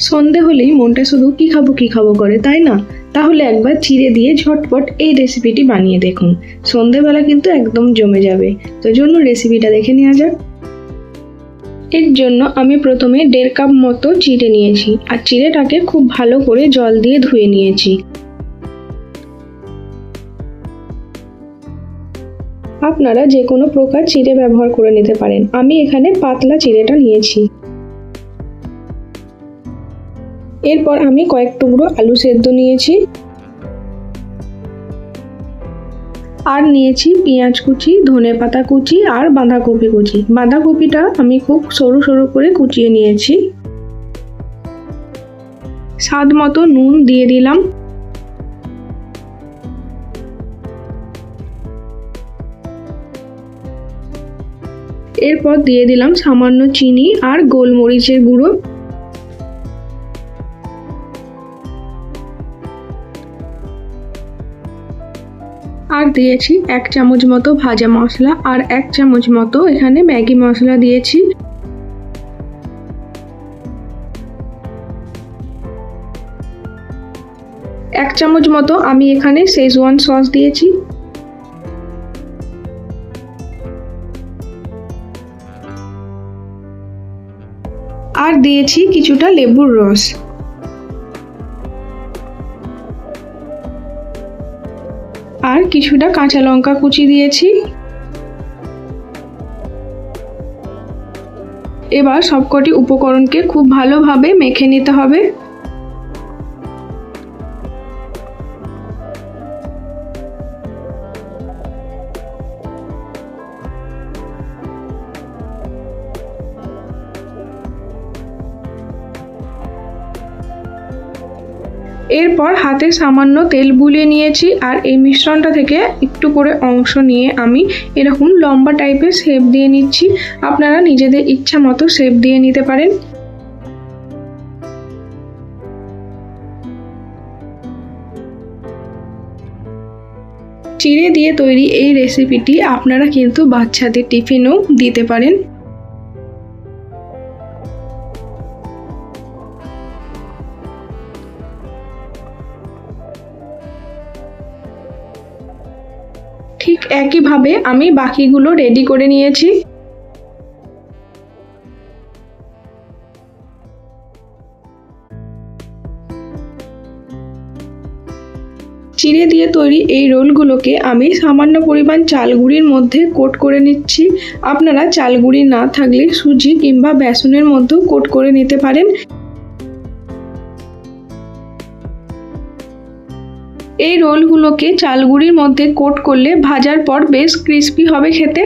সন্ধে হলেই মনটা শুধু কি খাব কি খাব করে, তাই না? তাহলে একবার চিড়ে দিয়ে ঝটপট এই রেসিপিটি বানিয়ে দেখুন। সন্ধেবেলা কিন্তু একদম জমে যাবে। তো জন্য রেসিপিটা দেখে নেওয়া যাক। এর জন্য আমি প্রথমে দেড় কাপ মতো চিড়ে নিয়েছি আর চিড়েটাকে খুব ভালো করে জল দিয়ে ধুয়ে নিয়েছি। আপনারা যে কোনো প্রকার চিড়ে ব্যবহার করে নিতে পারেন। আমি এখানে পাতলা চিড়েটা নিয়েছি। এরপর আমি কয়েক টুকরো আলু সেদ্ধ নিয়েছি। আর নিয়েছি পেঁয়াজ কুচি, ধনে পাতা কুচি আর বাঁধাকপি কুচি। বাঁধাকপিটা আমি খুব সরু সরু করে কুচিয়ে নিয়েছি। স্বাদ মতো নুন দিয়ে দিলাম। এরপর দিয়ে দিলাম সামান্য চিনি আর গোলমরিচের গুঁড়ো। আর দিয়েছি এক চামচ মতো ভাজা মশলা আর এক চামচ মতো এখানে ম্যাগি মশলা দিয়েছি। এক চামচ মতো আমি এখানে শেজওয়ান সস দিয়েছি। আর দিয়েছি কিছুটা লেবুর রস। আর কিছুটা কাঁচা লঙ্কা কুচি দিয়েছি। এবার সবকটি উপকরণকে খুব ভালোভাবে মেখে নিতে হবে। এরপর হাতে সামান্য তেল বুলিয়ে নিয়েছি আর এই মিশ্রণটা থেকে একটু করে অংশ নিয়ে আমি এরকম লম্বা টাইপের শেপ দিয়ে নিচ্ছি। আপনারা নিজেদের ইচ্ছা মতো শেপ দিয়ে নিতে পারেন। চিড়ে দিয়ে তৈরি এই রেসিপিটি আপনারা কিন্তু বাচ্চাদের টিফিনও দিতে পারেন। ঠিক একইভাবে আমি বাকিগুলো রেডি করে নিয়েছি। চিড়ে দিয়ে তৈরি এই রোলগুলোকে আমি সামান্য পরিমাণ চালগুড়ির মধ্যে কোট করে নিচ্ছি। আপনারা চালগুড়ি না থাকলে সুজি কিংবা বেসনের মধ্যেও কোট করে নিতে পারেন। এই রোলগুলোকে চালগুড়ির মধ্যে কোট করলে ভাজার পর বেশ ক্রিস্পি হবে খেতে।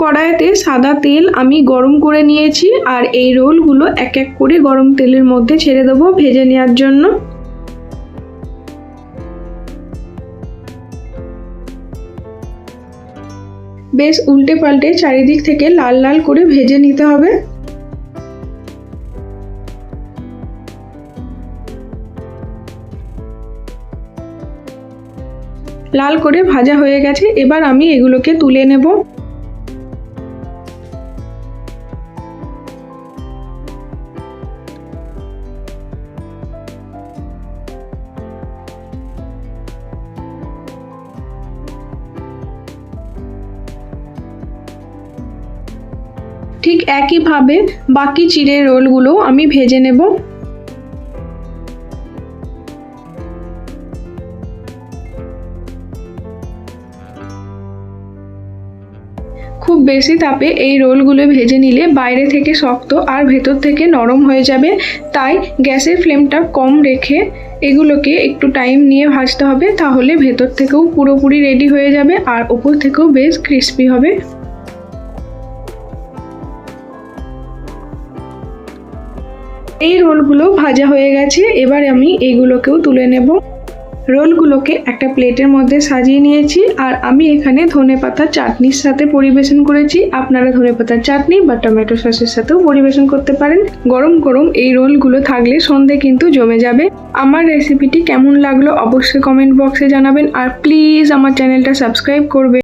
কড়াইতে সাদা তেল আমি গরম করে নিয়েছি আর এই রোলগুলো এক এক করে গরম তেলের মধ্যে ছেড়ে দেবো ভেজে নেওয়ার জন্য। বেশ উল্টে পাল্টে চারিদিক থেকে লাল লাল করে ভেজে নিতে হবে। লাল করে ভাজা হয়ে গেছে, এবার আমি এগুলোকে তুলে নেব। ঠিক একইভাবে বাকি চিড়ের রোলগুলো আমি ভেজে নেব। খুব বেশি তাপে এই রোলগুলো ভেজে নিলে বাইরে থেকে শক্ত আর ভেতর থেকে নরম হয়ে যাবে। তাই গ্যাসের ফ্লেমটা কম রেখে এগুলোকে একটু টাইম নিয়ে ভাজতে হবে। তাহলে ভেতর থেকেও পুরোপুরি রেডি হয়ে যাবে আর ওপর থেকেও বেশ ক্রিস্পি হবে। এই রোলগুলো ভাজা হয়ে গেছে। এবার আমি এগুলোকেও তুলে নেব। রোলগুলোকে একটা প্লেটের মধ্যে সাজিয়ে নিয়েছি আর আমি এখানে ধনে পাতা চাটনির সাথে পরিবেশন করেছি। আপনারা ধনে পাতার চাটনি বা টমেটো সসের সাথেও পরিবেশন করতে পারেন। গরম গরম এই রোলগুলো থাকলে সন্ধে কিন্তু জমে যাবে। আমার রেসিপিটি কেমন লাগল অবশ্যই কমেন্ট বক্সে জানাবেন। আর প্লিজ আমার চ্যানেলটা সাবস্ক্রাইব করবে।